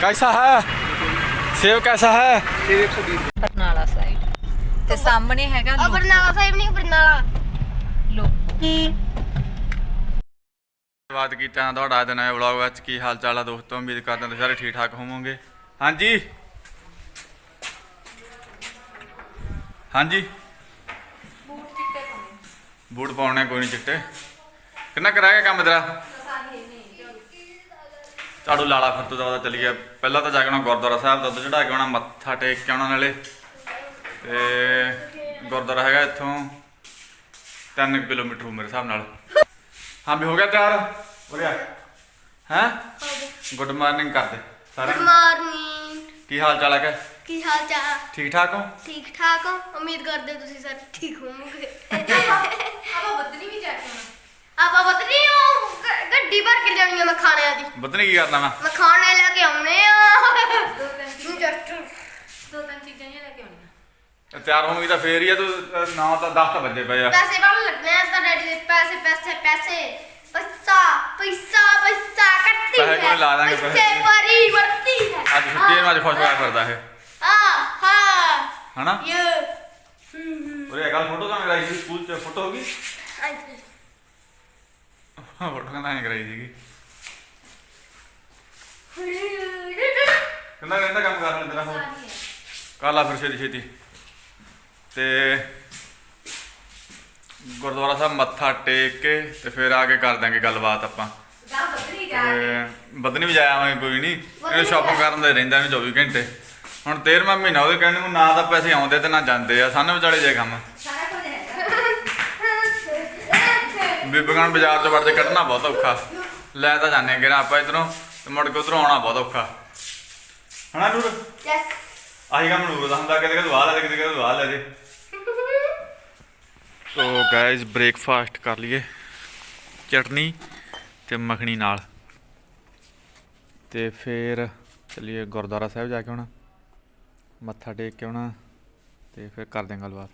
कैसा है सेब कैसा है ਬਰਨਾਲਾ ਸਾਈਡ ਤੇ ਸਾਹਮਣੇ ਹੈਗਾ ਆ ਬਰਨਾਲਾ ਸਾਹਿਬ ਨਹੀਂ ਬਰਨਾਲਾ ਲੋਕ ਬਾਤ ਕੀਤਾ ਨਾ ਤੁਹਾਡਾ ਅੱਜ ਨਵੇਂ ਵਲੌਗ ਵਿੱਚ ਕੀ ਹਾਲ ਚਾਲ ਆ ਦੋਸਤੋ ਉਮੀਦ ਕਰਦੇ ਹਾਂ ਤੁਸੀਂ ਸਾਰੇ ਠੀਕ ਠਾਕ ਹੋਵੋਗੇ ਹਾਂਜੀ ਹਾਂਜੀ ਬੂਟ ਪਾਉਣੇ ਕੋਈ ਨਹੀਂ ਚਿੱਟੇ ਕਿੰਨਾ ਕਰਾਇਆ ਕੰਮ ਤੇਰਾ ਝਾੜੂ ਲਾਲਾ ਫਿਰ ਤੋਂ ਜ਼ਿਆਦਾ ਚੱਲੀ ਗਿਆ। ਪਹਿਲਾਂ ਤਾਂ ਜਾ ਕੇ ਆਉਣਾ ਗੁਰਦੁਆਰਾ ਸਾਹਿਬ ਦੁੱਧ ਚੜਾ ਕੇ ਆਉਣਾ ਮੱਥਾ ਟੇਕ ਕੇ ਆਉਣਾ ਨਾਲੇ। ਤੇ ਗੁਰਦੁਆਰਾ ਹੈਗਾ ਇੱਥੋਂ 3 ਕਿਲੋਮੀਟਰ ਮੇਰੇ ਹਿਸਾਬ ਨਾਲ। ਹਾਂ ਵੀ ਹੋ ਗਿਆ ਤਿਆਰ? ਵਧੀਆ ਹੈ? ਗੁੱਡ ਮਾਰਨਿੰਗ ਕਰਦੇ ਸਾਰੇ ਗੁੱਡ ਮਾਰਨਿੰਗ। ਕੀ ਹਾਲ ਚਾਲ ਹੈ ਕੀ? ਹਾਲ ਚਾਲ? ਠੀਕ ਠਾਕ ਹੋ? ਠੀਕ ਠਾਕ ਹੋ। ਉਮੀਦ ਕਰਦੇ ਤੁਸੀਂ ਸਾਰੇ ਠੀਕ ਹੋਵੋਗੇ। ਆਪਾਂ ਬੱਦਲੀ ਵੀ ਜਾ ਕੇ ਆਪਾਂ ਪਤਾ ਨਹੀਂ ਉਹ ਗ- ਗੱਡੀ ਭਰ ਕੇ ਲਿਆਉਣੀ ਆ ਮੈਂ ਖਾਣਿਆਂ ਦੀ ਬਦਨੇ ਕੀ ਕਰਨਾ ਮੈਂ। ਮੈਂ ਖਾਣੇ ਲੈ ਕੇ ਆਉਣੇ ਆ। ਜਸਟ ਦੋ ਤਿੰਨ ਚੀਜ਼ਾਂ ਹੀ ਲੈ ਕੇ ਆਉਣੀਆਂ। ਤਿਆਰ ਹੋਵੇਂਗੀ ਤਾਂ ਫੇਰ ਹੀ ਆ ਤੂੰ 9 ਤਾਂ 10 ਤਾਂ ਵੱਜੇ ਪਏ ਆ। ਪੈਸੇ ਬਣ ਲੱਗਣੇ ਆ ਤਾਂ ਡੈਡੀ ਦੇ ਪੈਸੇ ਪੈਸੇ ਪੈਸੇ। ਪੈਸਾ ਪੈਸਾ ਪੈਸਾ ਕੱਟੀ ਪੈਸੇ ਕੋਈ ਲਾ ਦਾਂਗੇ ਪੈਸੇ ਪੈਸੇ। ਭਰੀ ਵਰਤੀ ਹੈ। ਅੱਜ ਛੁੱਟੀ ਹੈ ਅੱਜ ਖੁਸ਼ ਹੋਇਆ ਫਿਰਦਾ ਇਹ। ਆ ਹਾਂ। ਹਨਾ? ਯੇ। ਉਰੇ ਕੱਲ ਫੋਟੋ ਤਾਂ ਸੀ ਸਕੂਲ ਚ ਫੋਟੋ ਹੋ ਗਈ? ਫੋਟੋ ਕਹਿੰਦਾ ਐਂ ਕਰਾਈ ਸੀਗੀ। ਕਹਿੰਦਾ ਕਹਿੰਦਾ ਕੰਮ ਕਰ ਲੈਂਦਾ ਹੋਰ ਕਰ ਲਾ ਫਿਰ ਛੇਤੀ ਛੇਤੀ। ਤੇ ਗੁਰਦੁਆਰਾ ਸਾਹਿਬ ਮੱਥਾ ਟੇਕ ਕੇ ਤੇ ਫਿਰ ਆ ਕੇ ਕਰ ਦਾਂਗੇ ਗੱਲਬਾਤ ਆਪਾਂ। ਬਦਨੀ ਵੀ ਜਾਇਆ ਮੈਂ ਕੋਈ ਨਹੀਂ। ਇਹ ਸ਼ਾਪਿੰਗ ਕਰਨ ਦੇ ਰਹਿੰਦਾ ਨਹੀਂ 24 ਘੰਟੇ। ਹੁਣ 13ਵਾਂ ਮਹੀਨਾ ਉਹਦੇ ਕਹਿੰਦੇ ਨੂੰ ਨਾ ਤਾਂ ਪੈਸੇ ਆਉਂਦੇ ਤੇ ਨਾ ਜਾਂਦੇ ਆ। ਸਾਨੂੰ ਵਿਚਾਲੇ ਜੇ ਕੰਮ ਸਾਰਾ ਕੁਝ ਹੈਗਾ ਬੀਬਗਾਨ ਬਾਜ਼ਾਰ ਤੋਂ ਵੜਦੇ ਕੱਢਣਾ ਬਹੁਤ ਔਖਾ। ਲੈ ਤਾਂ ਜਾਂਦੇ ਕਿ ਆਪਾਂ ਇਧਰੋਂ ਤੇ ਮੁੜ ਕੇ ਉਧਰੋਂ ਆਉਣਾ ਬਹੁਤ ਔਖਾ। ਹਨਾ ਨੂਰ? ਯੈਸ ਆਹੀ ਕੰਮ ਨੂਰ ਦਾ ਹੁੰਦਾ ਕਦੇ ਕਦੇ ਵਾਹ ਲੈ ਦੇ ਕਦੇ ਕਦੇ ਵਾਹ ਲੈ ਦੇ ਸੋ ਗਾਇਜ਼ ਬ੍ਰੇਕਫਾਸਟ ਕਰ ਲਈਏ ਚਟਨੀ ਤੇ ਮੱਖਣੀ ਨਾਲ। ਤੇ ਫਿਰ ਚਲਿਏ ਗੁਰਦੁਆਰਾ ਸਾਹਿਬ ਜਾ ਕੇ ਆਉਣਾ। ਮੱਥਾ ਟੇਕ ਕੇ ਆਉਣਾ ਤੇ ਫਿਰ ਕਰਦੇ ਹਾਂ ਗੱਲਬਾਤ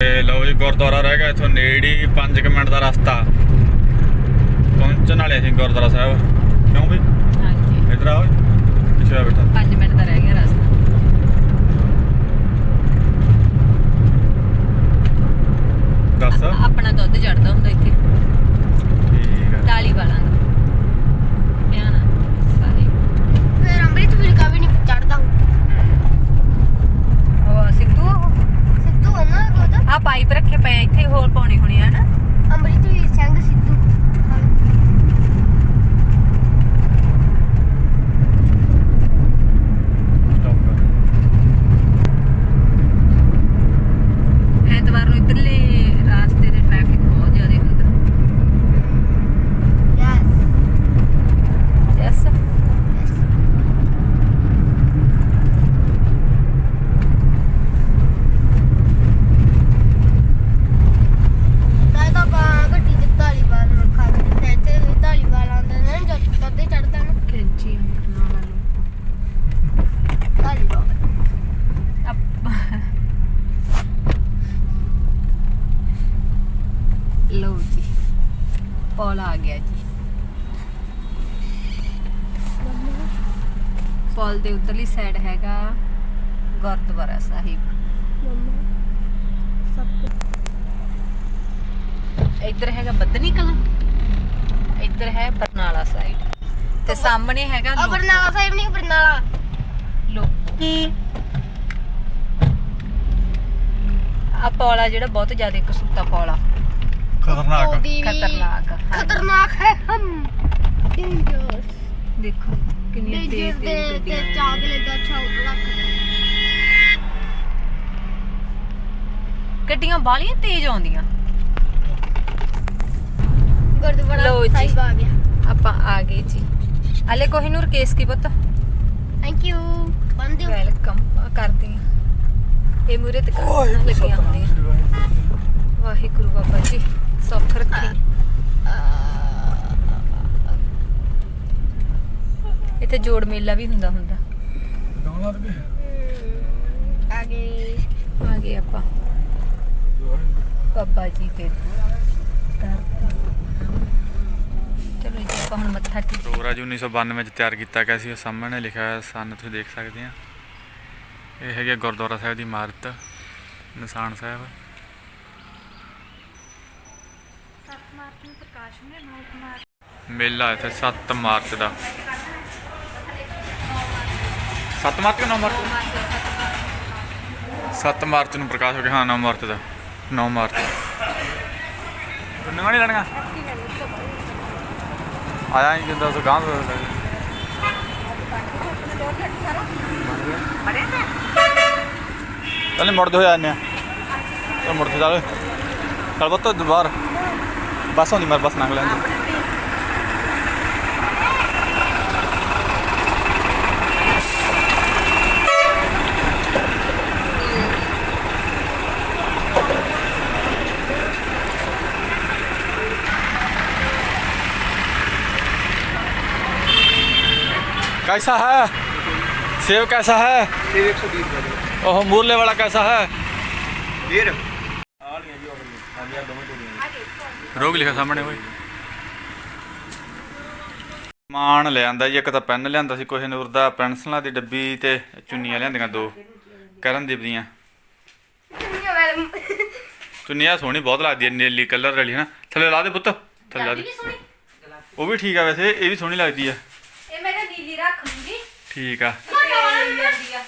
ਤੇ ਲਓ ਜੀ ਗੁਰਦੁਆਰਾ ਰਹਿ ਗਿਆ ਇਥੋਂ ਨੇੜੇ ਹੀ 5 ਮਿੰਟ ਦਾ ਰਸਤਾ। ਪਹੁੰਚਣ ਵਾਲੇ ਅਸੀਂ ਗੁਰਦੁਆਰਾ ਸਾਹਿਬ। ਕਿਉਂ ਵੀ ਹਾਂਜੀ। ਇਧਰ ਆਓ ਪਿੱਛੇ ਆ ਬੈਠਾ। 5 ਮਿੰਟ ਦਾ ਰਹਿ ਗਿਆ ਰਸਤਾ। ਦੱਸ। ਆਪਣਾ ਦੁੱਧ ਚੜਦਾ ਹੁੰਦਾ ਇੱਥੇ। ਠੀਕ ਹੈ ਟਾਲੀ ਵਾਲਾਂ ਦਾ। ਪਿਆਣਾ। ਸਾਰੇ। ਫਿਰ ਅੰਮ੍ਰਿਤ ਵੀ ਨਹੀਂ ਚੜਦਾ ਉਹ ਸਿੱਧੂ ਉਹ ਸਿੱਧੂ ਹੈ ਨਾ ਕੋਦਾ ਆ ਪਾਈਪ ਰੱਖੇ ਪਏ ਆ, ਇੱਥੇ ਹੋਰ ਪਾਉਣੇ ਹੋਣੇ ਆ ਨਾ ਅੰਮ੍ਰਿਤ ਵੀ ਸਿੰਘ ਸਿੱਧੂ ਸਟਾਪ ਕਰ ਐਤਵਾਰ ਨੂੰ ਇੱਧਰਲੇ ਰਾਸਤੇ ਤੇ ਟ੍ਰੈਫਿਕ ਬਹੁਤ ਜ਼ਿਆਦਾ ਹੁੰਦਾ ਯੈਸ ਯੈਸ ਤਾਂ ਤਾਂ ਆਪਾਂ ਗੱਡੀ ਤੇ ਧਾਲੀਵਾਲ ਰੱਖਾ ਕੇ ਤੇ ਇੱਥੇ ਵੀ ਧਾਲੀਵਾਲ ਆਉਂਦੇ ਨੇ ਜਦ ਤੱਕ ਤੇ ਚੜਦਾ ਨਾ ਕੈਂਚੀ ਅੰਦਰ ਨਾਲ ਲਓ ਧਾਲੀਵਾਲ ਲਓ ਜੀ ਪੌਲ ਆ ਗਿਆ ਜੀ। ਪੌਲ ਦੇ ਉਧਰਲੀ ਸਾਈਡ ਹੈਗਾ ਗੁਰਦੁਆਰਾ ਸਾਹਿਬ। ਇੱਧਰ ਹੈਗਾ ਬੱਦਨੀ ਕਲਾਂ। ਇੱਧਰ ਹੈ ਬਰਨਾਲਾ ਸਾਈਡ ਤੇ ਸਾਹਮਣੇ ਹੈਗਾ ਲੋਕ- ਬਰਨਾਲਾ ਸਾਹਿਬ ਨਹੀਂ ਬਰਨਾਲਾ। ਲੋਕ ਆ ਪੌਲਾ ਜਿਹੜਾ ਬਹੁਤ ਜ਼ਿਆਦਾ ਕਸੂਤਾ ਪੌਲਾ। ਖਤਰਨਾਕ। ਖਤਰਨਾਕ। ਖਤਰਨਾਕ ਹੈ ਹਮ। ਡੇਂਜਰਸ ਦੇਖੋ ਕਿੰਨੀ ਤੇਜ਼ ਡੇਂਜਰ ਤੇਜ਼ ਤੇ ਚਾਗਲੇ ਦਾ ਛੌਕ ਰੱਖਦੇ ਗੱਡੀਆਂ ਬਾਲੀਆਂ ਤੇਜ਼ ਆਉਂਦੀਆਂ। ਗੁਰਦੁਆਰਾ। ਸਾਹਿਬ ਆ ਗਿਆ। ਆਪਾਂ ਆ ਗਏ ਜੀ। ਹਲੇ ਕੋਹਿਨੂਰ ਕੇਸ ਕੀ ਪੁੱਤ? ਥੈਂਕ ਯੂ ਬੰਦੇ ਵੈਲਕਮ ਕਰਦੇ ਆ ਇਹ ਮੂਰੇ ਤੇ ਲੱਗੀਆਂ ਹੁੰਦੀਆਂ ਵਾਹਿਗੁਰੂ ਬਾਬਾ ਜੀ। ਸੁੱਖ ਰੱਖੀ। ਇੱਥੇ ਜੋੜ ਮੇਲਾ ਵੀ ਹੁੰਦਾ ਹੁੰਦਾ। ਆ ਗਏ। ਆ ਗਏ ਆਪਾਂ। ਬਾਬਾ ਜੀ ਦੇ। ਚਲੋ ਜੀ ਆਪਾਂ ਹੁਣ ਮੱਥਾ ਟੇਕ ਜੀ 1992 ਚ ਤਿਆਰ ਕੀਤਾ ਗਿਆ ਸੀ। ਉਹ ਸਾਹਮਣੇ ਲਿਖਿਆ ਹੋਇਆ ਸਨ ਤੁਸੀਂ ਦੇਖ ਸਕਦੇ ਆ। ਇਹ ਹੈਗੇ ਗੁਰਦੁਆਰਾ ਸਾਹਿਬ ਦੀ ਇਮਾਰਤ ਨਿਸ਼ਾਨ ਸਾਹਿਬ ਸੱਤ ਮਾਰਚ ਨੂੰ ਪ੍ਰਕਾਸ਼ ਹੁੰਦੇ 9 ਮਾਰਚ ਮੇਲਾ ਇੱਥੇ 7 ਮਾਰਚ ਦਾ। 7 ਮਾਰਚ 9 ਮਾਰਚ? 7 ਮਾਰਚ ਨੂੰ ਪ੍ਰਕਾਸ਼ ਹੋ ਗਿਆ। ਹਾਂ 9 ਮਾਰਚ ਦਾ। 9 ਮਾਰਚ। ਕਿੰਨਾ ਨਹੀਂ ਲੈਣੀਆਂ ਆਇਆ ਹੀ ਕਿੰਦਾ ਸੋ ਗਾਂ ਦਾ ਚੱਲ ਨੀ? ਮੁੜਦੇ ਹੋਏ ਆਨੇ ਆ। ਮੁੜਦੇ ਚੱਲ। ਚੱਲ ਬੱਤੋ ਦੁਬਾਰ ਬੱਸ ਆਉਂਦੀ ਮਰ ਬੱਸ ਲੰਘ ਲੈਂਦੇ कैसा है सेब कैसा है ਇਹ 120 ਰੁਪਏ ओह मूल्य वाला कैसा है ਰੋਗ ਲਿਖਿਆ ਸਾਹਮਣੇ ਓਏ। ਮਾਨ ਲਿਆਂਦਾ ਜੀ ਇੱਕ ਤਾਂ ਪੈਨ ਲਿਆਂਦਾ ਸੀ ਕੋਹੇ ਨੂਰ ਦਾ ਪੈਨਸਲਾਂ ਦੀ ਡੱਬੀ ਤੇ ਚੁੰਨੀਆਂ ਲਿਆਂਦੀਆਂ ਦੋ ਕਰਨਦੀਪ ਦੀਆਂ। ਚੁੰਨੀਆਂ ਸੋਹਣੀ ਬਹੁਤ ਲੱਗਦੀ ਹੈ ਨੀਲੀ ਕਲਰ ਵਾਲੀ ਹਨਾ? ਥੱਲੇ ਲਾ ਦੇ ਪੁੱਤ ਥੱਲੇ ਲਾ ਦੇ। ਉਹ ਵੀ ਠੀਕ ਆ ਵੈਸੇ ਇਹ ਵੀ ਸੋਹਣੀ ਲੱਗਦੀ ਆ। ਇਹ ਮੈਂ ਤਾਂ ਨੀਲੀ ਰੱਖ ਲੂੰਗੀ। ਠੀਕ ਆ ਤੇ ਜਾਂਦੀ ਆ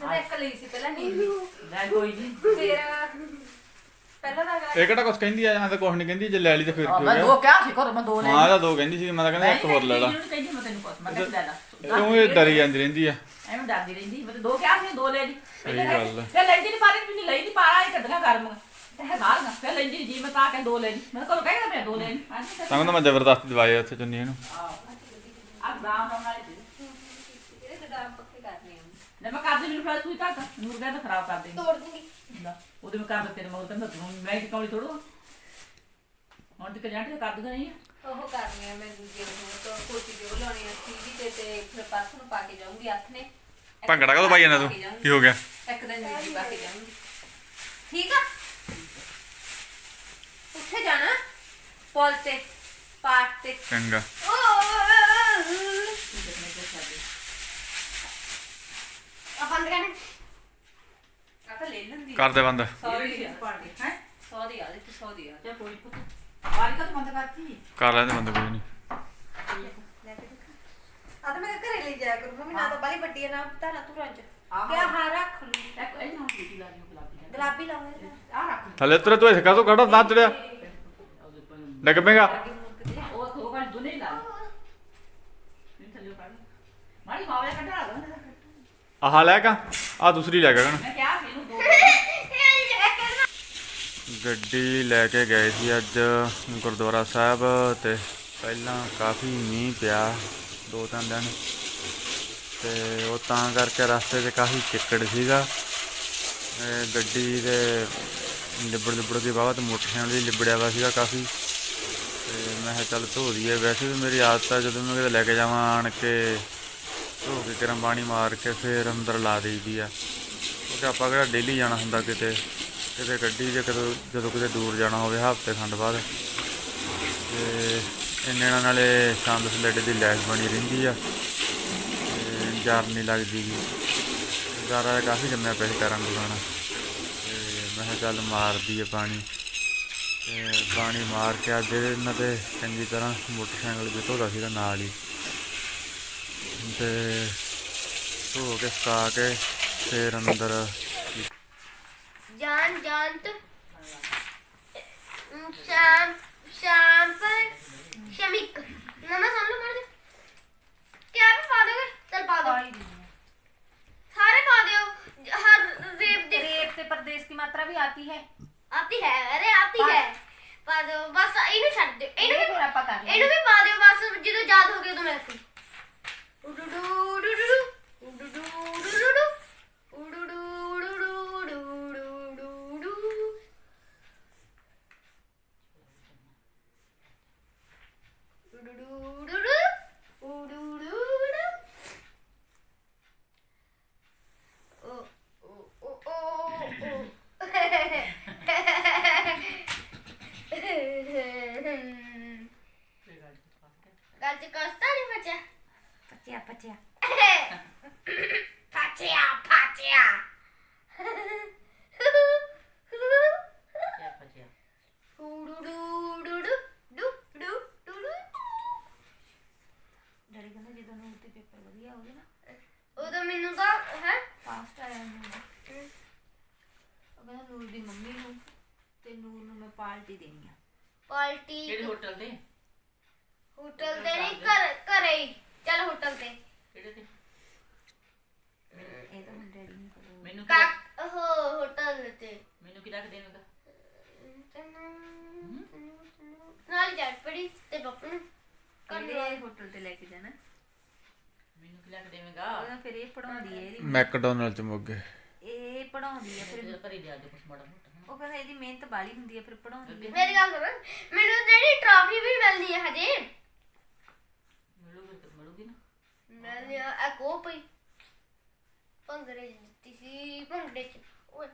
ਮੈਂ ਇੱਕ ਲਈ ਸੀ ਪਹਿਲਾਂ ਨੀਲੀ ਲੈ ਕੋਈ ਨਹੀਂ ਫਿਰ ਪਹਿਲਾਂ ਦਾ ਇਹ ਕਿਹੜਾ ਕੁਛ ਕਹਿੰਦੀ ਆ ਜਾਂ ਤਾਂ ਕੁਛ ਨਹੀਂ ਕਹਿੰਦੀ ਜੇ ਲੈ ਲਈ ਤਾਂ ਫਿਰ ਕੀ ਹੋ ਮੈਂ ਗਿਆ ਦੋ ਕਿਹਾ ਸੀ ਘਰੋਂ ਮੈਂ ਦੋ ਲੈ ਹਾਂ ਦੋ ਕਹਿੰਦੀ ਸੀ ਮੈਂ ਤਾਂ ਕਹਿੰਦਾ ਇੱਕ ਹੋਰ ਲੈ ਲਾ ਇਹਨੂੰ ਕਹਿੰਦੀ ਮੈਂ ਤੈਨੂੰ ਕੁਛ ਮੈਂ ਕਿਹਾ ਲੈ ਲਾ ਉਹ ਇਹ ਡਰੀ ਜਾਂਦੀ ਰਹਿੰਦੀ ਆ ਐਵੇਂ ਡਰਦੀ ਰਹਿੰਦੀ ਮੈਂ ਤਾਂ ਦੋ ਕਿਹਾ ਸੀ ਦੋ ਲੈ ਲਈ ਸਹੀ ਗੱਲ ਆ। ਫਿਰ ਲੈਂਦੀ ਨਹੀਂ ਪਾਰੀ ਵੀ ਲਈ ਨਹੀਂ ਪਾਰਾ ਇਹ ਕੱਢਣਾ ਗਰਮ ਤੇ ਹੈ ਬਾਹਰ ਨਾ ਫਿਰ ਲੈਂਦੀ ਜੀ ਮੈਂ ਤਾਂ ਕੇ ਦੋ ਲੈ ਲਈ ਮੈਂ ਕੋਲ ਕਹਿੰਦਾ ਮੈਂ ਦੋ ਲੈ ਲਈ ਹਾਂ ਜੀ ਤਾਂ ਕਹਿੰਦਾ ਮੈਂ ਜ਼ਬਰਦਸਤੀ ਦਵਾਈ ਉੱਥੇ ਚੁੰਨੀ ਇਹਨੂੰ ਆ ਗਾਮ ਨਾਲ ਵਾਲੀ ਸੀ ਇਹਦੇ ਗਦਾਮ ਪੱਕੇ ਕਰਨੇ ਆ ਲੈ ਮੈਂ ਕਰਦੇ ਮੈਨੂੰ ਫਿਰ ਤੂੰ ਤਾਂ ਨੂਰ ਗਿਆ ਤਾਂ ਖਰਾਬ ਕਰ ਦੇਂਗੀ ਤੋੜ ਦੂੰਗੀ। ਲੈ, ਉਹਦੇ ਮੈਂ ਕਰ ਦਿੱਤੇ ਨੇ ਮੈਂ ਕਹਿੰਦਾ ਤੂੰ ਮੈਂ ਕਿਉਂ ਥੋੜੋ ਹੁਣ ਤੇ ਜਾਂਟੇ ਕਰ ਦੂਗਾ ਨਹੀਂ ਉਹ ਕਰਨੀ ਆ ਮੈਂ ਦੂਜੇ ਨੂੰ ਤਾਂ ਕੋਟੀ ਦੇ ਉਹ ਲਾਉਣੀ ਆ ਸੀਦੀ ਤੇ ਤੇ ਫਿਰ ਪਰਸ ਨੂੰ ਪਾ ਕੇ ਜਾਊਂਗੀ ਹੱਥ ਨੇ। ਇੱਕ ਭੰਗੜਾ ਕਦੋਂ ਪਾਈ ਜਾਂਦਾ ਤੂੰ? ਕੇ ਹੋ ਗਿਆ? ਇੱਕ ਦਿਨ ਦੂਜੀ ਪਾ ਕੇ ਜਾਊਂਗੀ। ਠੀਕ ਆ? ਉੱਥੇ ਜਾਣਾ? ਪੌਲ ਤੇ ਪਾਠ ਤੇ। ਚੰਗਾ ਆ ਬੰਦ ਕਰ ਆ ਤਾਂ ਲੈ ਲੈਂਦੀ ਕਰ ਦੇ ਬੰਦ। ਸੌਰੀ ਪੜ ਗਈ ਹੈ 100 ਦੀ ਆ। ਦੇ 100 ਦੀ ਆ। ਜਾਂ ਕੋਈ ਪੁੱਤ। ਵਾਰੀ ਕਾ ਬੰਦ ਕਰਤੀ। ਕਰ ਲੈਂਦੇ ਬੰਦ ਕੋਈ ਨਹੀਂ। ਲੈ ਕੇ ਦੇਖਾਂ। ਆ ਤਾਂ ਮੈਂ ਘਰੇ ਲੈ ਜਾਇਆ ਕਰੂੰ ਮੰਮੀ ਨਾ ਤਾਂ ਬਾਲੀ ਵੱਡੀ ਆ ਨਾ ਧਾਰਾ ਧੁਰਾਂ ਚ। ਆਹੋ। ਕਿਆ ਹਾਂ ਰੱਖ ਲੂੰਗੀ ਇੱਕ ਇਹ ਨਾ ਬੀਟੀ ਲਾ ਦਿਓ ਗੁਲਾਬੀ ਗੁਲਾਬੀ ਲਾਉਂਗੇ ਆ ਰੱਖ ਥੱਲੇ ਤੇਰੇ ਤੂੰ ਇਸ ਕਾਹਤੋਂ ਖੜਾ ਨਾ ਚੜਿਆ? ਡਿੱਗ ਪਏਗਾ ਉਹ ਉਹ ਕੱਢ ਦੁਨੇ ਲਾ ਥੱਲੇ ਕੱਢ ਮਾੜੀ ਮਾਵੇ ਕੱਢ ਲਾ ਆਹ ਲੈ ਕਾ ਆ ਦੂਸਰੀ ਲੈ ਕੇ ਗਣ ਮੈਂ ਕਿਹਾ ਸੀ ਇਹਨੂੰ ਦੋ ਗੱਡੀ ਲੈ ਕੇ ਗਏ ਸੀ ਅੱਜ ਗੁਰਦੁਆਰਾ ਸਾਹਿਬ ਤੇ ਪਹਿਲਾਂ ਕਾਫੀ ਮੀਂਹ ਪਿਆ ਦੋ ਤਿੰਨ ਦਿਨ। ਤੇ ਉਹ ਤਾਂ ਕਰਕੇ ਰਸਤੇ 'ਚ ਕਾਫੀ ਚਿੱਕੜ ਸੀਗਾ। ਇਹ ਗੱਡੀ ਦੇ ਲਿਬੜ ਲਿਬੜ ਦੀ ਤੇ ਮੋਟਰਸਾਈਕਲ ਵੀ ਲਿਬੜਿਆ ਵਾ ਸੀਗਾ ਕਾਫੀ। ਤੇ ਮੈਂ ਕਿਹਾ ਚੱਲ ਧੋ ਦਈਏ। ਵੈਸੇ ਵੀ ਮੇਰੀ ਆਦਤ ਆ ਜਦੋਂ ਮੈਂ ਕਿਤੇ ਲੈ ਕੇ ਜਾਵਾਂ ਆਣ ਕੇ ਧੋ ਕੇ ਗਰਮ ਪਾਣੀ ਮਾਰ ਕੇ ਫਿਰ ਅੰਦਰ ਲਾ ਦੇਈਦੀ ਆ। ਕਿਉਂਕਿ ਆਪਾਂ ਕਿਹੜਾ ਡੇਲੀ ਜਾਣਾ ਹੁੰਦਾ ਕਿਤੇ ਕਿਤੇ ਗੱਡੀ 'ਚ ਕਦੋਂ, ਜਦੋਂ ਕਿਤੇ ਦੂਰ ਜਾਣਾ ਹੋਵੇ, ਹਫ਼ਤੇ ਖੰਡ ਬਾਅਦ। ਤੇ ਇੰਨੇ ਨਾਲ ਨਾਲੇ ਸੰਦ ਸਲੇਡੇ ਦੀ ਲੈਸ ਬਣੀ ਰਹਿੰਦੀ ਆ। ਤੇ ਜਾਰ ਨਹੀਂ ਲੱਗਦੀ ਗੀ। ਜਾਰਾ ਕਾਫੀ ਜੰਮਿਆ ਪੈਸੇ ਸੀ ਪੈਰਾਂ ਨੂੰ ਦੁਕਾਨਾ ਤੇ ਮੈਂ ਕਿਹਾ ਚੱਲ ਮਾਰਦੀ ਆ ਪਾਣੀ। ਤੇ ਪਾਣੀ ਮਾਰ ਕੇ ਅੱਜ ਇਹਨਾਂ ਤੇ ਚੰਗੀ ਤਰ੍ਹਾਂ ਮੋਟਰਸਾਈਕਲ ਵੀ ਧੋਦਾ ਸੀਗਾ ਨਾਲ ਹੀ। ਤੇ ਧੋ ਕੇ ਸੁਕਾ ਕੇ ਫਿਰ जान जान तो शाम शाम पर शमिक। मार दे। क्या पा दोगे चल पा दो सारे पा दो हर रेप दे रेप से की मात्रा भी आती है। आती है। अरे आती है। पा दो बस इन्हें छोड़ दो। इन्हें फिर ਆਪਾਂ ਕਰ Galci göster maça. Paçaya paçaya. paçaya paçaya. McDonald ਚ ਮੋਗੇ। ਇਹ ਪੜਾਉਂਦੀ ਹੈ ਫਿਰ। ਘਰੇ ਜਾ ਕੇ ਕੁਛ ਮਾੜਾ ਮੋਟਾ। ਉਹ ਕਹਿੰਦਾ ਇਹਦੀ ਮਿਹਨਤ ਬਾਲੀ ਹੁੰਦੀ ਹੈ ਫਿਰ ਪੜਾਉਂਦੀ ਹੈ ਮੇਰੀ ਗੱਲ ਸੁਣ ਮੈਨੂੰ ਜਿਹੜੀ ਟਰਾਫੀ ਵੀ ਮਿਲਦੀ ਹੈ ਹਜੇ। ਮਿਲੂਗੀ ਤਾਂ ਮਿਲੂਗੀ ਨਾ। ਮਿਲਦੀ ਆ ਆ ਕੋ ਪਈ? ਭੰਗੜੇ 'ਚ ਦਿੱਤੀ ਸੀ ਭੰਗੜੇ ਚ। ਓਏ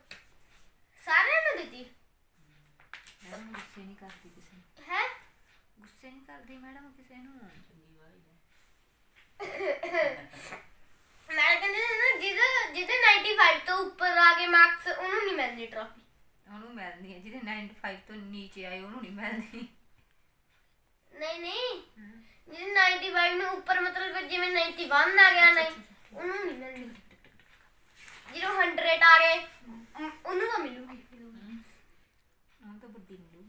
ਸਾਰਿਆਂ ਨੂੰ ਦਿੱਤੀ? ਮੈਡਮ ਗੁੱਸੇ ਨਹੀਂ ਕਰਦੀ ਕਿਸੇ ਨੂੰ। ਹੈ? ਗੁੱਸੇ ਨਹੀਂ ਕਰਦੀ ਮੈਡਮ ਕਿਸੇ ਨੂੰ। ਚੰਗੀ ਵਾਲੀ ਹੈ। ਮੈਂ ਕਹਿੰਦੀ ਨਾ ਜਿਹਦੇ ਜਿਹਦੇ 95 ਤੋਂ ਉੱਪਰ ਆ ਗਏ ਮਾਰਕਸ ਉਹਨੂੰ ਨਹੀਂ ਮਿਲਣੀ ਟਰਾਫੀ ਉਹਨੂੰ ਮਿਲਦੀ ਹੈ ਜਿਹਦੇ 95 ਤੋਂ ਨੀਚੇ ਆਏ ਉਹਨੂੰ ਨਹੀਂ ਮਿਲਦੀ ਨਹੀਂ ਨਹੀਂ। ਜਿਹਦੇ 95 ਨੂੰ ਉੱਪਰ ਮਤਲਬ ਜਿਵੇਂ 91 ਆ ਗਿਆ ਨਹੀਂ ਉਹਨੂੰ ਨਹੀਂ ਮਿਲਣੀ। ਜਦੋਂ 100 ਆ ਗਏ ਉਹਨੂੰ ਤਾਂ ਮਿਲੂਗੀ। ਉਹਨੂੰ ਤਾਂ ਵੱਡੀ ਮਿਲੂ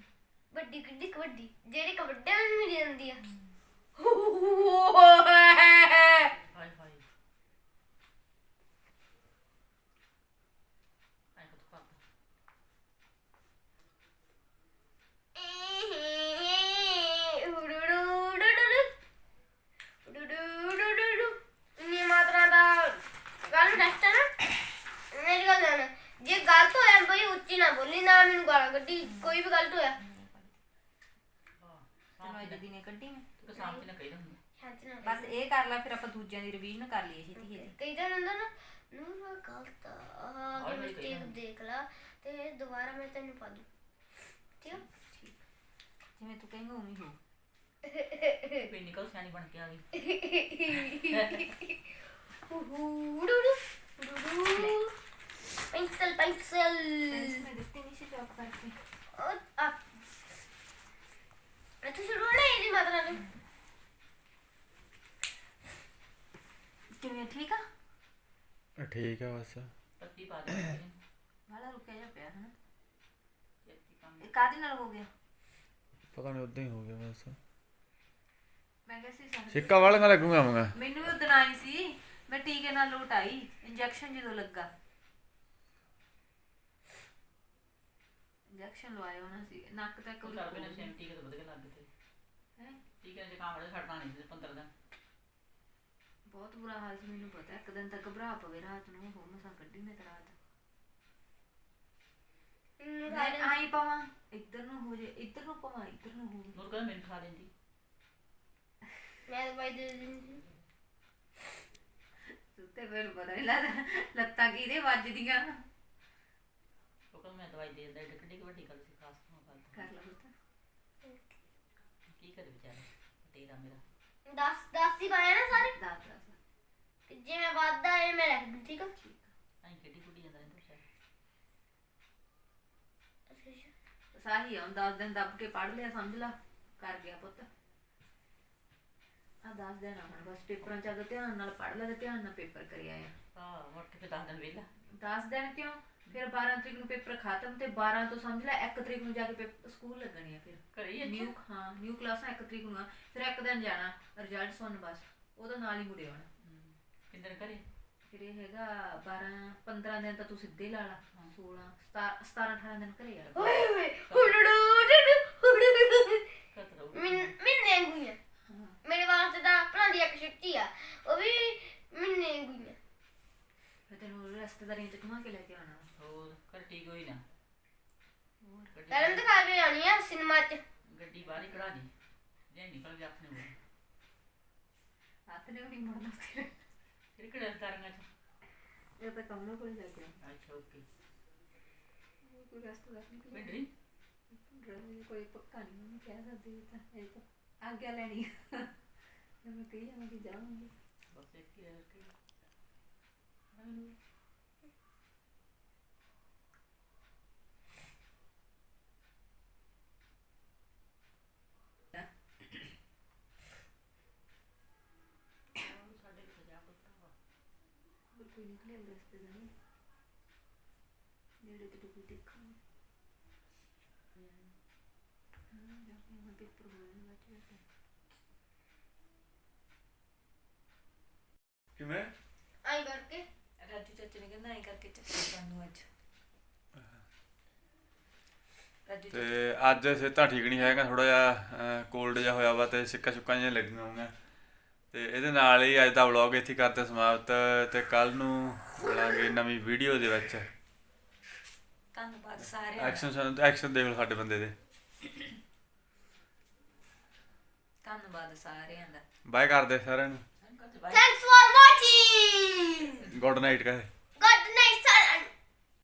ਵੱਡੀ ਕਿੱਡੀ ਕੁ ਵੱਡੀ? ਜਿਹੜੀ ਕਬੱਡੀ ਨੂੰ ਮਿਲ ਜਾਂਦੀ ਆ ਹਾਏ ਹਾਏ ਆਈ ਕੋ ਤਾਂ ਨੀ ਮਾਤਰਾ ਦਾ ਗੱਲ ਦੱਸਤਾ ਨਾ ਮੇਰੀ ਗੱਲ ਸੁਣ ਜੇ ਗਲਤ ਹੋਇਆ ਬਈ ਉੱਚੀ ਨਾ ਬੋਲੀ ਨਾ ਕੱਢੀ ਕੋਈ ਵੀ ਗਲਤ ਹੋਇਆ। ਤੈਨੂੰ ਅੱਜ ਦੀ ਨੇ ਕੱਢੀ ਮੈਂ। ਤੂੰ ਸਾਹਮਣੇ ਨਾ ਕਹਿ ਦਿੰਦਾ ਛੱਡ ਨਾ ਬਸ ਇਹ ਕਰ ਲੈ ਫਿਰ ਆਪਾਂ ਦੂਜਿਆਂ ਦੀ ਰਿਵੀਜ਼ਨ ਕਰ ਲਈਏ ਛੇਤੀ ਛੇਤੀ। ਕਈ ਦਿਨ ਹੁੰਦਾ ਨਾ ਨੂੰ ਗਲਤ ਆ ਮੈਂ ਕਹੀ ਮਿਸਟੇਕ। ਦੇਖ ਲਾ ਤੇ ਦੁਬਾਰਾ ਮੈਂ ਤੈਨੂੰ ਪਾ ਦੂੰ। ਠੀਕ ਆ? ਜਿਵੇਂ ਤੂੰ ਕਹੇਂਗਾ ਉਵੇਂ ਹੀ ਹੋਊ ਫੇਰ ਨਿਕਲ ਸਿਆਣੀ ਬਣ ਕੇ ਆ ਗਈ। ਪੈਨਸਲ ਪੈਨਸਲ ਮੈਂ ਦਿੱਤੀ ਨਹੀਂ ਸੀ ਚੌਕ ਕਰਕੇ ਆ ਕਿਵੇਂ ਠੀਕ ਆ? ਠੀਕ ਆ ਬਸ। ਪੱਤੀ ਪਾ ਦੇ ਵਾਲਾ ਰੁਕਿਆ ਜਾ ਪਿਆ ਹਨਾ। ਇਹ ਕਾਹਦੇ ਨਾਲ ਹੋ ਗਿਆ? ਪਤਾ ਨਹੀਂ ਉਦਾਂ ਹੀ ਹੋ ਗਿਆ ਬਸ। ਮੈਂ ਕਿਹਾ ਸੀ ਸਾਨੂੰ ਸਿੱਕਾ ਵਾਲੀਆਂ ਲੱਗੂਗਾ ਮੰਗਾ ਮੈਨੂੰ ਵੀ ਉਦੋਂ ਆਈ ਸੀ। ਮੈਂ ਟੀਕੇ ਨਾਲ ਲੋਟ ਆਈ। ਇੰਜੈਕਸ਼ਨ ਜਦੋਂ ਲੱਗਾ। ਇੰਜੈਕਸ਼ਨ ਲਵਾਇਆ ਉਹਨਾਂ ਸੀ ਨੱਕ ਤੱਕ ਤੂੰ ਕਰ ਬਿਨਾ ਸੈਂਟੀ ਕੇ ਤਾਂ ਵਧੀਆ ਲੱਗ ਤੇ ਹੈ? ਠੀਕ ਹੈ ਜੇ ਕੰਮ ਵਾਲੇ ਛੱਡਣਾ ਨਹੀਂ ਸੀ 15 ਦਿਨ। ਬਹੁਤ ਬੁਰਾ ਹਾਲ ਸੀ ਮੈਨੂੰ ਪਤਾ ਇੱਕ ਦਿਨ ਤੱਕ ਘਬਰਾ ਪਵੇ ਰਾਤ ਨੂੰ ਹੋ ਮਸਾਂ ਕੱਢੀ ਮੈਂ ਤਾਂ ਰਾਤ। ਮੈਂ ਆਈ ਪਾਵਾਂ ਇੱਧਰ ਨੂੰ ਹੋ ਜੇ ਇੱਧਰ ਨੂੰ ਪਾਵਾਂ ਇੱਧਰ ਨੂੰ ਹੋ ਨੂਰ ਕਹਿੰਦਾ ਮੈਨੂੰ ਖਾ ਲੈਂਦੀ। ਮੈਂ ਦਵਾਈ ਦੇ ਦਿੰਦੀ ਸੁੱਤੇ ਫਿਰ ਪਤਾ ਨਹੀਂ ਲੱਗਦਾ ਲੱਤਾਂ ਕਿਹਦੇ ਵੱਜਦੀਆਂ। ਉਹ ਕਹਿੰਦਾ ਮੈਂ ਦਵਾਈ ਦੇ ਦਿੰਦਾ ਏਡੀ ਕਿੱਡੀ ਕੁ ਵੱਡੀ ਗੱਲ ਸੀ ਖਾਸ ਨੂੰ ਗੱਲ ਕਰ ਲਾ ਪੁੱਤ। ਕੀ ਕਰੇ ਵਿਚਾਰਾ? ਤੇਰਾ ਮੇਰਾ। 10 10 ਹੀ ਪਾਇਆ ਨਾ ਸਾਰੇ। ਦਾਤ ਤੇ ਜੇ ਮੈਂ ਵਾਦਾ ਇਹ ਮੈਂ ਰੱਖ ਦੂੰ ਠੀਕ ਆ? ਐਂ ਕਿੱਡੀ ਕੁੱਡੀ ਜਾਂਦਾ ਰਹਿੰਦਾ ਵਿਚਾਰਾ ਸਾਹੀ ਆ 10 ਦਿਨ ਦੱਬ ਕੇ ਪੜ ਲਿਆ ਸਮਝ ਲਾ। ਕਰ ਗਿਆ ਪੁੱਤ। ਆ 10 ਦਿਨ ਆ ਹੁਣ ਬਸ ਪੇਪਰਾਂ ਚ ਅਗਰ ਧਿਆਨ ਨਾਲ ਪੜ ਲੈ ਤੇ ਧਿਆਨ ਨਾਲ ਪੇਪਰ ਕਰਿਆ ਆ। ਹਾਂ ਮੁੜ ਕੇ ਫਿਰ 10 ਦਿਨ ਵਿਹਲਾ। 10 ਦਿਨ ਕਿਉਂ? ਫਿਰ 12 ਤਰੀਕ ਨੂੰ ਪੇਪਰ ਖਤਮ ਤੇ 12 ਤੋਂ ਸਮਝ ਲੈ 1 ਤਰੀਕ ਨੂੰ ਜਾ ਕੇ ਪੇਪਰ ਸਕੂਲ ਲੱਗਣੇ ਆ ਫਿਰ। ਘਰੇ ਹੀ ਨਿਊ ਹਾਂ ਨਿਊ ਕਲਾਸਾਂ 1 ਤਰੀਕ ਨੂੰ ਆ। ਫਿਰ ਇੱਕ ਦਿਨ ਜਾਣਾ ਰਿਜ਼ਲਟ ਸੁਣ ਬਸ। ਉਹਦਾ ਨਾਲ ਹੀ ਮੁੜੇ ਆਉਣਾ। ਕਿੰਦਰ ਘਰੇ? ਫਿਰ ਇਹ ਹੈਗਾ 12 15 ਦਿਨ ਤਾਂ ਤੂੰ ਸਿੱਧੇ ਲਾ ਲਾ 16 17 18 ਦਿਨ ਘਰੇ ਆ। ਓਏ ਓਏ ਹੁੜੜੂ ਹੁੜੜੂ ਘਰ ਰਹੂ ਮਿੰਨੇ ਗੁਈਆਂ ਮੇਰੇ ਵਾਸਤੇ ਤਾਂ ਆਪਣਾ ਦੀ ਇੱਕ ਛੁੱਟੀ ਆ। ਉਹ ਵੀ ਮਿੰਨੇ ਗੁਈਆਂ ਫਿਰ ਤੈਨੂੰ ਰਸਤੇਦਾਰੀਆਂ ਚ ਘੁਮਾ ਕੇ ਲੈ ਕੇ ਆਉਣਾ ਹੋਰ ਘਰ ਠੀਕ ਹੋਈ ਨਾ? ਗੱਡੀ ਪਹਿਲਾਂ ਦਿਖਾ ਕੇ ਆਣੀ ਆ ਸਿਨੇਮਾ ਚ? ਗੱਡੀ ਬਾਹਰ ਹੀ ਕਢਾ ਦੀ। ਜੇ ਨਿਕਲ ਗਿਆ ਆਪਣੇ ਮੂੰਹ ਹੱਥ ਨੇ ਵੀ ਮੁੜਨਾ ਫਿਰ ਫਿਰ ਕਿਹੜੇ ਤਾਰੀਆਂ ਚ ਇਹ ਤਾਂ ਕੰਮ ਕੋਲ ਜਾ ਕੇ ਅੱਛਾ ਓਕੇ ਕੋਈ ਰਸਤੇਦਾਰ ਨਹੀਂ ਕੋਈ ਪਿੰਡਰੀ ਡਰਾਈਵਰ ਕੋਈ ਪੱਕਾ ਨਹੀਂ ਉਹਨੂੰ ਕਹਿ ਸਕਦੇ ਇਹ ਤਾਂ। ਇਹ ਤਾਂ ਆਗਿਆ ਲੈਣੀ ਮੈਂ ਕਹੀ ਜਾਵਾਂ ਕਿ ਜਾਵਾਂਗੇ। ਬਸ ਇੱਕ ਹੀ ਰਹਿ ਕੇ ਹੋਰ ਕੋਈ ਨਿਕਲਿਆ ਰਸਤੇ ਦਾ ਨਹੀਂ ਨੇੜੇ ਕਿਤੇ ਕੋਈ ਦੇਖਾਂ ਹਾਂ ਜਾ ਕੇ ਮੈਂ ਪੇਪਰ ਹੋਣੇ ਬਾਅਦ ਚ ਕਿਵੇਂ? ਆਈ ਕਰਕੇ ਰਾਜੂ ਚਾਚੇ ਨੇ ਕਹਿੰਦਾ ਐ ਕਰਕੇ ਚੱਕਰ ਸਾਨੂੰ ਅੱਜ ਰਾਜੂ ਤੇ ਅੱਜ ਸਿਹਤਾਂ ਠੀਕ ਨਹੀਂ ਹੈਗਾ ਥੋੜਾ ਜਿਹਾ ਕੋਲਡ ਜਿਹਾ ਹੋਇਆ ਵਾ ਤੇ ਸਿੱਕਾ ਸੁੱਕਾ ਜਿਹੀਆਂ ਲੱਗੀਆਂ ਹੋਈਆਂ ਤੇ ਇਹਦੇ ਨਾਲ ਹੀ ਅੱਜ ਦਾ ਵਲੌਗ ਇੱਥੇ ਕਰਦੇ ਸਮਾਪਤ ਤੇ ਕੱਲ ਨੂੰ ਮਿਲਾਂਗੇ ਨਵੀਂ ਵੀਡੀਓ ਦੇ ਵਿੱਚ ਧੰਨਵਾਦ ਸਾਰਿਆਂ ਦਾ ਐਕਸ਼ਨ ਐਕਸ਼ਨ ਦੇਖ ਲਓ ਸਾਡੇ ਬੰਦੇ ਦੇ ਧੰਨਵਾਦ ਸਾਰਿਆਂ ਦਾ ਬਾਏ ਕਰਦੇ ਸਾਰਿਆਂ ਨੂੰ thanks for watching good night ਕਹੇ